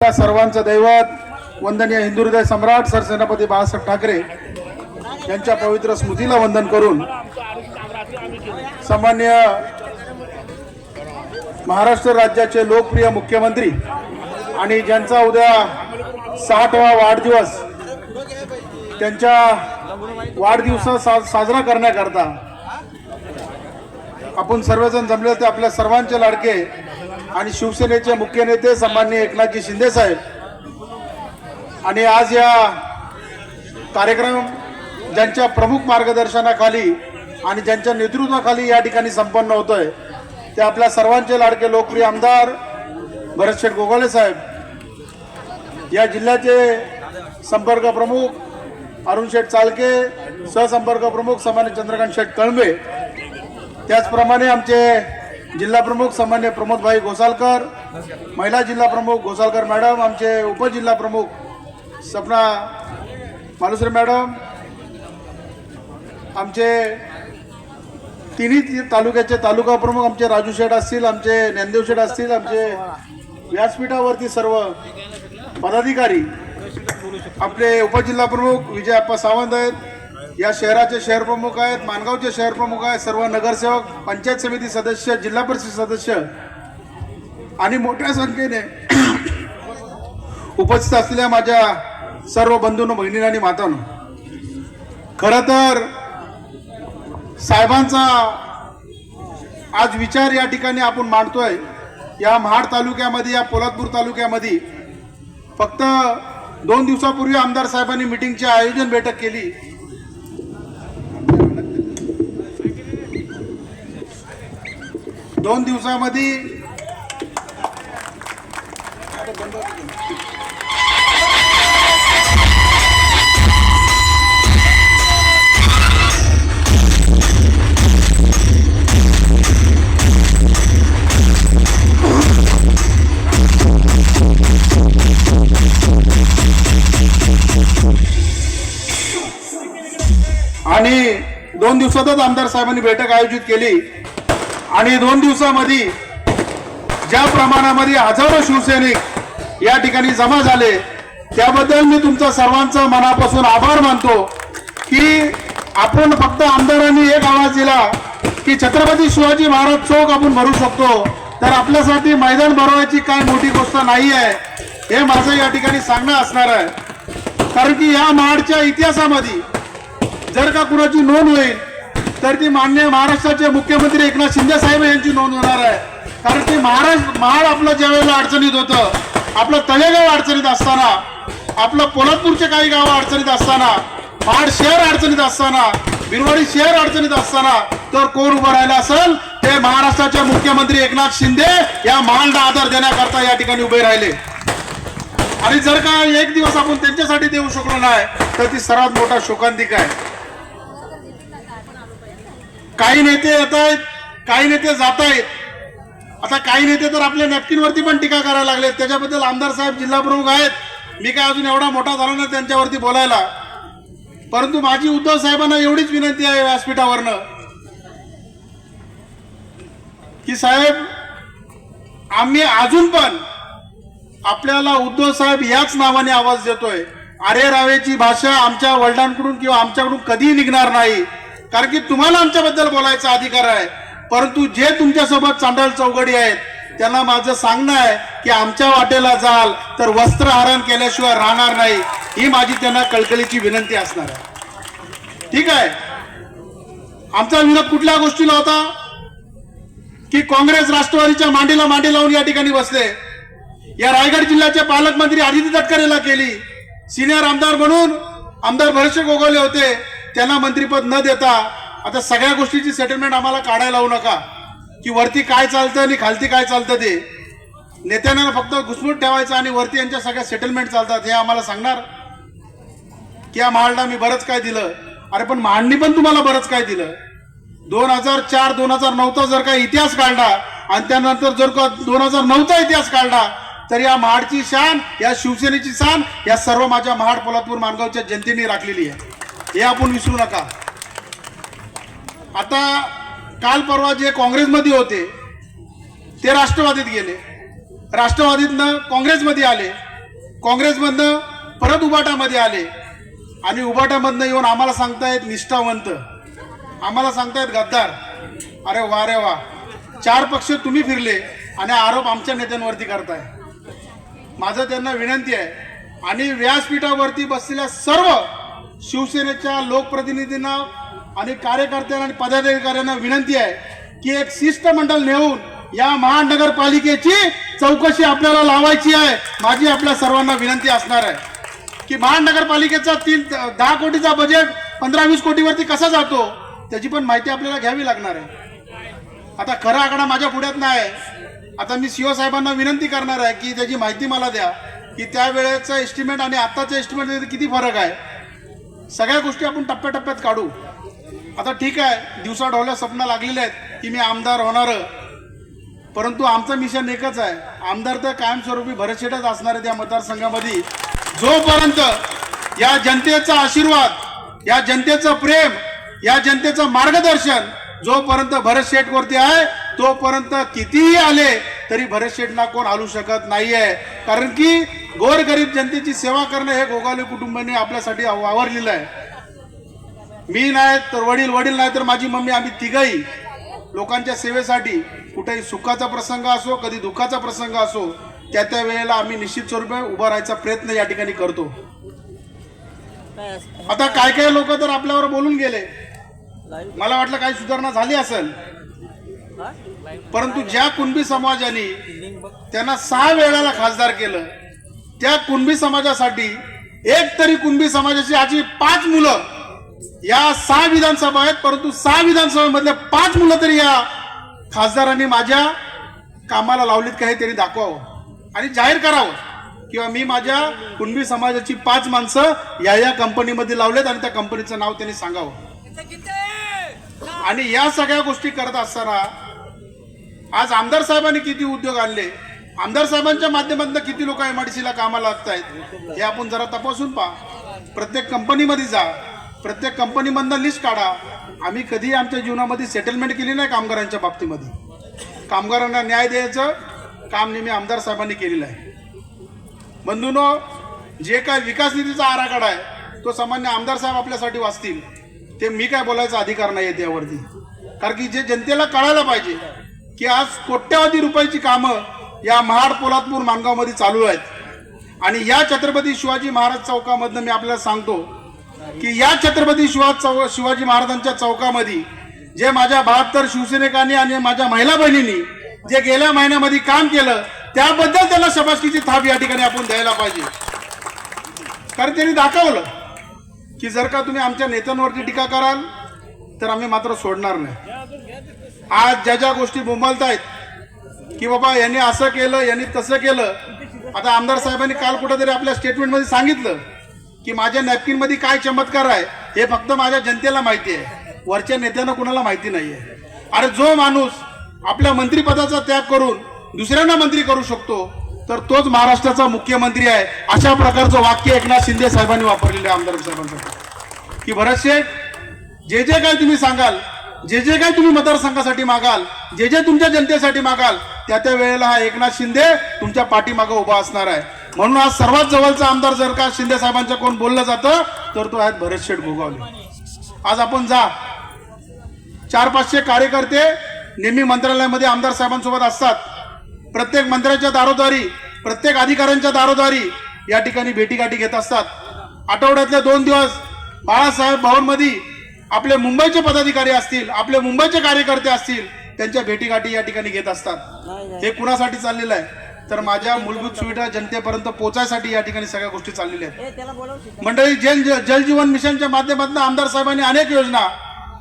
आपल्या सर्वांचं दैवत वंदनीय हिंदू हृदय सम्राट सरसेनापती बाळासाहेब ठाकरे यांच्या पवित्र स्मृतीला वंदन करून सामान्य महाराष्ट्र राज्याचे लोकप्रिय मुख्यमंत्री आणि ज्यांचा उद्या साठवा वाढदिवस त्यांच्या वाढदिवसा सा साजरा करण्याकरता आपण सर्वजण जमले ते आपल्या सर्वांचे लाडके आणि शिवसेनेचे मुख्य नेते सन्मान्य एकनाथजी शिंदे साहेब. आणि आज या कार्यक्रम ज्यांच्या प्रमुख मार्गदर्शनाखाली आणि ज्यांच्या नेतृत्वाखाली या ठिकाणी संपन्न होतोय ते आपल्या सर्वांचे लाडके लोकप्रिय आमदार भरतशेठ गोगाले साहेब या जिल्ह्याचे संपर्क प्रमुख अरुण शेठ चालके सहसंपर्क प्रमुख सामान्य चंद्रकांत शेठ कळंबे त्याचप्रमाणे आमचे जिल्हा प्रमुख सामान्य प्रमोदभाई गोसालकर महिला जिल्हा प्रमुख घोसालकर मॅडम आमचे उपजिल्हा प्रमुख सपना मालुसरे मॅडम आमचे तिन्ही तालुक्याचे तालुका प्रमुख आमचे राजू शेठ असतील आमचे ज्ञानदेव शेठ असतील आमचे व्यासपीठावरती सर्व पदाधिकारी आपले उपजिल्हा प्रमुख विजय अप्पा सावंत आहेत. या शहराचे शहर प्रमुख आहेत मानगावचे शहर प्रमुख आहेत सर्व नगरसेवक पंचायत समिती सदस्य जिल्हा परिषद सदस्य. आणि मोठ्या संख्येने उपस्थित असलेल्या माझ्या सर्व बंधून बहिणींनो आणि मातांनो खर तर साहेबांचा आज विचार या ठिकाणी आपण मांडतोय. या महाड तालुक्यामध्ये या पोलादपूर तालुक्यामध्ये फक्त दोन दिवसापूर्वी आमदार साहेबांनी मिटिंगचे आयोजन बैठक केली. दोन दिवसामध्ये आणि दोन दिवसातच आमदार साहेबांनी बैठक आयोजित केली. आणि दोन दिवसामध्ये ज्या प्रमाणामध्ये हजारो शिवसैनिक या ठिकाणी जमा झाले त्याबद्दल मी तुमचा सर्वांचा मनापासून आभार मानतो की आपण फक्त आमदारांनी एक आवाज दिला की छत्रपती शिवाजी महाराज चौक आपण भरू शकतो. तर आपल्यासाठी मैदान भरवायची काय मोठी गोष्ट नाही आहे हे माझं या ठिकाणी सांगणं असणार आहे. कारण की या महाडच्या इतिहासामध्ये जर का कुणाची नोंद होईल तर ती मान्य महाराष्ट्राचे मुख्यमंत्री एकनाथ शिंदे साहेब यांची नोंद होणार आहे. कारण ती महाराष्ट्र महाड आपलं ज्या वेळेला अडचणीत होतं आपलं तळेगाव अडचणीत असताना आपलं पोलादपूरचे काही गावं अडचणीत असताना महाड शहर अडचणीत असताना बिरवाडी शहर अडचणीत असताना तर कोण उभं राहिलं असेल? ते महाराष्ट्राचे मुख्यमंत्री एकनाथ शिंदे या महाडला आधार देण्याकरता या ठिकाणी उभे राहिले. आणि जर का एक दिवस आपण त्यांच्यासाठी देऊ शकलो नाही तर ती सर्वात मोठा शोकांतिक आहे. काही नेते येत आहेत काही नेते जात आहेत. आता काही नेते तर आपल्या नॅपकिनवरती पण टीका करायला लागले त्याच्याबद्दल आमदार साहेब जिल्हा प्रमुख आहेत. मी काय अजून एवढा मोठा झाला नाही त्यांच्यावरती बोलायला. परंतु माझी उद्धव साहेबांना एवढीच विनंती आहे व्यासपीठावरनं. की साहेब आम्ही अजून पण आपल्याला उद्धव साहेब याच नावाने आवाज देतोय. अरे रावेची भाषा आमच्या वडिलांकडून किंवा आमच्याकडून कधीही निघणार नाही. कारण की तुम्हाला आमच्याबद्दल बोलायचा अधिकार आहे. परंतु जे तुमच्यासोबत चांडाल चौघडी आहेत त्यांना माझं सांगणं आहे की आमच्या वाटेला जाल तर वस्त्रहरण केल्याशिवाय राहणार नाही ही माझी त्यांना कळकळीची विनंती असणार आहे. ठीक आहे? आमचा विरोध कुठल्या गोष्टीला होता? की काँग्रेस राष्ट्रवादीच्या मांडीला मांडी लावून या ठिकाणी बसले. या रायगड जिल्ह्याचे पालकमंत्री आदित्य तटकरेला केली. सिनियर आमदार म्हणून आमदार भरतशे गोगवले होते. त्यांना मंत्रीपद न देता आता सगळ्या गोष्टीची सेटलमेंट आम्हाला काढायला लावू नका. की वरती काय चालतं आणि खालती काय चालतं ते. नेत्यांना फक्त घुसमूट ठेवायचं आणि वरती यांच्या सगळ्या सेटलमेंट चालतात हे आम्हाला सांगणार. की या महाडला मी बरंच काय दिलं. अरे पण महाडनी पण तुम्हाला बरंच काय दिलं. दोन हजार चार दोन हजार नऊचा जर का इतिहास काढला आणि त्यानंतर जर का दोन हजार नऊचा इतिहास काढला तर या महाडची शान या शिवसेनेची शान या सर्व माझ्या महाड पोलादपूर मानगावच्या जनतेने राखलेली आहे. हे आपण विसरू नका. आता काल परवा जे काँग्रेसमध्ये होते ते राष्ट्रवादीत गेले. राष्ट्रवादीतनं काँग्रेसमध्ये आले. काँग्रेसमधनं परत उबाटामध्ये आले. आणि उबाटामधनं येऊन आम्हाला सांगतायत निष्ठावंत. आम्हाला सांगतायत गद्दार. अरे वा रे वा. चार पक्ष तुम्ही फिरले आणि आरोप आमच्या नेत्यांवरती करताय. माझं त्यांना विनंती आहे. आणि व्यासपीठावरती बसलेल्या सर्व शिवसेनेच्या लोकप्रतिनिधींना आणि कार्यकर्त्यांना आणि पदाधिकाऱ्यांना विनंती आहे की एक शिष्टमंडळ नेऊन या महानगरपालिकेची चौकशी आपल्याला लावायची आहे. माझी आपल्या सर्वांना विनंती असणार आहे की महानगरपालिकेचा तीन दहा कोटीचा बजेट पंधरा वीस कोटीवरती कसा जातो त्याची पण माहिती आपल्याला घ्यावी लागणार आहे. आता खरा आकडा माझ्या पुढ्यात नाही. आता मी सीओ साहेबांना विनंती करणार आहे की त्याची माहिती मला द्या की त्यावेळेचा एस्टिमेट आणि आत्ताच्या एस्टिमेट किती फरक आहे? सगळ्या गोष्टी आपण टप्प्याटप्प्यात काढू. आता ठीक आहे दिवसा ढवल्या स्वप्न लागलेले आहेत की मी आमदार होणार. परंतु आमचं मिशन एकच आहे. आमदार तर कायमस्वरूपी भरतशेठच असणार आहे त्या मतदारसंघामध्ये. जोपर्यंत या जनतेचा आशीर्वाद या जनतेचं प्रेम या जनतेचं मार्गदर्शन जोपर्यंत भरत शेठवरती आहे तोपर्यंत कितीही आले तरी भरत शेठना कोण हलू शकत नाहीये. कारण की गोरगरीब जनतेची सेवा करणं हे गोगावले कुटुंबाने आपल्यासाठी वावरलेलं आहे. मी नाही तर वडील वडील नाही तर माझी मम्मी आम्ही तिघही लोकांच्या सेवेसाठी कुठेही सुखाचा प्रसंग असो कधी दुःखाचा प्रसंग असो त्या त्या वेळेला आम्ही निश्चित स्वरूपे उभा राहायचा प्रयत्न या ठिकाणी करतो. आता काय काय लोक तर आपल्यावर बोलून गेले. मला वाटलं काही सुधारणा झाली असेल. परंतु ज्या कुणबी समाजाने त्यांना सहा वेळाला खासदार केलं त्या कुणबी समाजासाठी एक तरी कुणबी समाजाची आजी पाच मुलं या सहा विधानसभा आहेत परंतु सहा विधानसभेमधल्या पाच मुलं तरी या खासदारांनी माझ्या कामाला लावलीत का हे त्यांनी दाखवावं. आणि जाहीर करावं किंवा मी माझ्या कुणबी समाजाची पाच माणसं या या कंपनीमध्ये लावलेत आणि त्या कंपनीचं नाव त्यांनी सांगावं. आणि या सगळ्या गोष्टी करत असताना आज आमदार साहेबांनी किती उद्योग आणले? आमदार साहेबांच्या माध्यमातून किती लोक एमआयडीसीला कामाला लागत आहेत हे आपण जरा तपासून पहा. प्रत्येक कंपनीमध्ये जा. प्रत्येक कंपनीमधनं लिस्ट काढा. आम्ही कधी आमच्या जीवनामध्ये सेटलमेंट केली नाही कामगारांच्या बाबतीमध्ये. कामगारांना न्याय द्यायचं काम नेहमी आमदार साहेबांनी केलेलं आहे. बंधूनो जे काय विकास निधीचा आराखडा आहे तो सामान्य आमदार साहेब आपल्यासाठी वाचतील. ते मी काय बोलायचा अधिकार नाही आहे त्यावरती. कारण की जे जनतेला कळायला पाहिजे की आज कोट्यावधी रुपयाची कामं या महाड पोलादपूर मानगावमध्ये चालू आहेत. आणि या छत्रपती शिवाजी महाराज चौकामधनं मी आपल्याला सांगतो की या छत्रपती शिवा चौ शिवाजी महाराजांच्या चौकामध्ये जे माझ्या बहात्तर शिवसैनिकांनी आणि माझ्या महिला बहिणींनी जे गेल्या महिन्यामध्ये काम केलं त्याबद्दल त्याला शबासकीची थाप या ठिकाणी आपण द्यायला पाहिजे. कारण त्यांनी दाखवलं की जर का तुम्ही आमच्या नेत्यांवरती टीका कराल तर आम्ही मात्र सोडणार नाही. आज ज्या ज्या गोष्टी बोंबालतायत की बाबा यांनी असं केलं यांनी तसं केलं आता आमदार साहेबांनी काल कुठेतरी आपल्या स्टेटमेंटमध्ये सांगितलं की माझ्या नॅपकिनमध्ये काय चमत्कार आहे हे फक्त माझ्या जनतेला माहिती आहे. वरच्या नेत्यांना कुणाला माहिती नाही आहे अरे जो माणूस आपल्या मंत्रिपदाचा त्याग करून दुसऱ्यांना मंत्री करू शकतो तर तोच महाराष्ट्राचा मुख्यमंत्री आहे अशा प्रकारचं वाक्य एकनाथ शिंदे साहेबांनी वापरलेलं आहे आमदार साहेबांसाठी. की भरत शेठ जे जे काय तुम्ही सांगाल जे जे काय तुम्ही मतदारसंघासाठी मागाल जे जे तुमच्या जनतेसाठी मागाल त्या त्या वेळेला हा एकनाथ शिंदे तुमच्या पाठीमागं उभा असणार आहे. म्हणून आज सर्वात जवळचा आमदार जर का शिंदे साहेबांच्या कोण बोललं जातं तर तो आहे भरत शेठ भोगावले आज आपण जा. चार पाचशे कार्यकर्ते नेहमी मंत्रालयामध्ये आमदार साहेबांसोबत असतात. प्रत्येक मंत्र्याच्या दारोदारी प्रत्येक अधिकाऱ्यांच्या दारोदारी या ठिकाणी भेटीगाठी घेत असतात. आठवड्यातले दोन दिवस बाळासाहेब भवनमध्ये आपले मुंबईचे पदाधिकारी असतील आपले मुंबईचे कार्यकर्ते असतील त्यांच्या भेटीगाठी या ठिकाणी घेत असतात. हे कुणासाठी चाललेलं आहे? तर माझ्या मूलभूत सुविधा जनतेपर्यंत पोहोचायसाठी या ठिकाणी सगळ्या गोष्टी चाललेल्या आहेत. मंडळी जल जल जीवन मिशनच्या माध्यमातून आमदार साहेबांनी अनेक योजना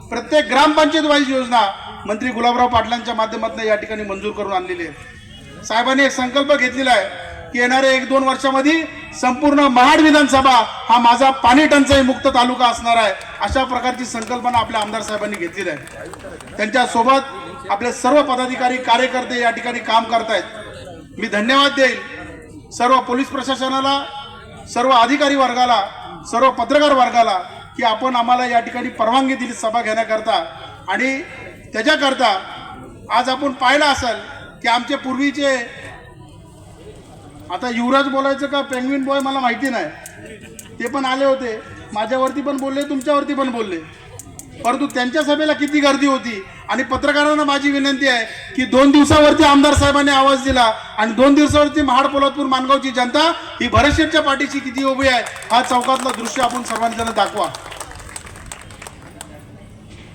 प्रत्येक ग्रामपंचायत वाईज योजना मंत्री गुलाबराव पाटलांच्या माध्यमातून या ठिकाणी मंजूर करून आणलेली आहे साहेबांनी एक संकल्प घेतलेला आहे की येणाऱ्या एक दोन वर्षामध्ये संपूर्ण महाड विधानसभा हा माझा पाणी टंचाई मुक्त तालुका असणार आहे. अशा प्रकारची संकल्पना आपल्या आमदार साहेबांनी घेतलेली आहे. त्यांच्यासोबत आपले सर्व पदाधिकारी कार्यकर्ते या ठिकाणी काम करतायत मी धन्यवाद देईल. सर्व पोलीस प्रशासनाला सर्व अधिकारी वर्गाला सर्व पत्रकार वर्गाला की आपण आम्हाला या ठिकाणी परवानगी दिली सभा घेण्याकरता. आणि त्याच्याकरता आज आपण पाहिलं असेल की आमचे पूर्वीचे आता युवराज बोलायचं का? पेंग्विन बॉय मला माहिती नाही. ते पण आले होते. माझ्यावरती पण बोलले तुमच्यावरती पण बोलले. परंतु त्यांच्या सभेला किती गर्दी होती. आणि पत्रकारांना माझी विनंती आहे की दोन दिवसावरती आमदार साहेबांनी आवाज दिला आणि दोन दिवसावरती महाड पोलादपूर मानगावची जनता ही भरतशेठच्या पाठीशी किती उभी आहे हा चौकातलं दृश्य आपण सर्वांनी जण दाखवा.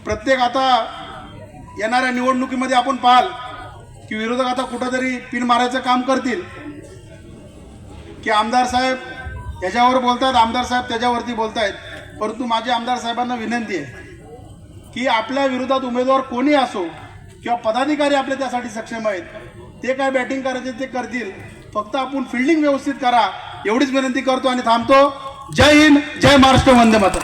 प्रत्येक आता येणाऱ्या निवडणुकीमध्ये आपण पाहाल की विरोधक आता कुठंतरी पिन मारायचं काम करतील. की आमदार साहेब याच्यावर बोलतात आमदार साहेब त्याच्यावरती बोलतायत. परंतु माझी आमदार साहेबांना विनंती आहे की आपल्या विरोधात उमेदवार कोणी असो किंवा पदाधिकारी आपले त्यासाठी सक्षम आहेत ते काय बॅटिंग करायचे ते करतील. फक्त आपण फिल्डिंग व्यवस्थित करा एवढीच विनंती करतो आणि थांबतो. जय हिंद जय महाराष्ट्र वंदे माता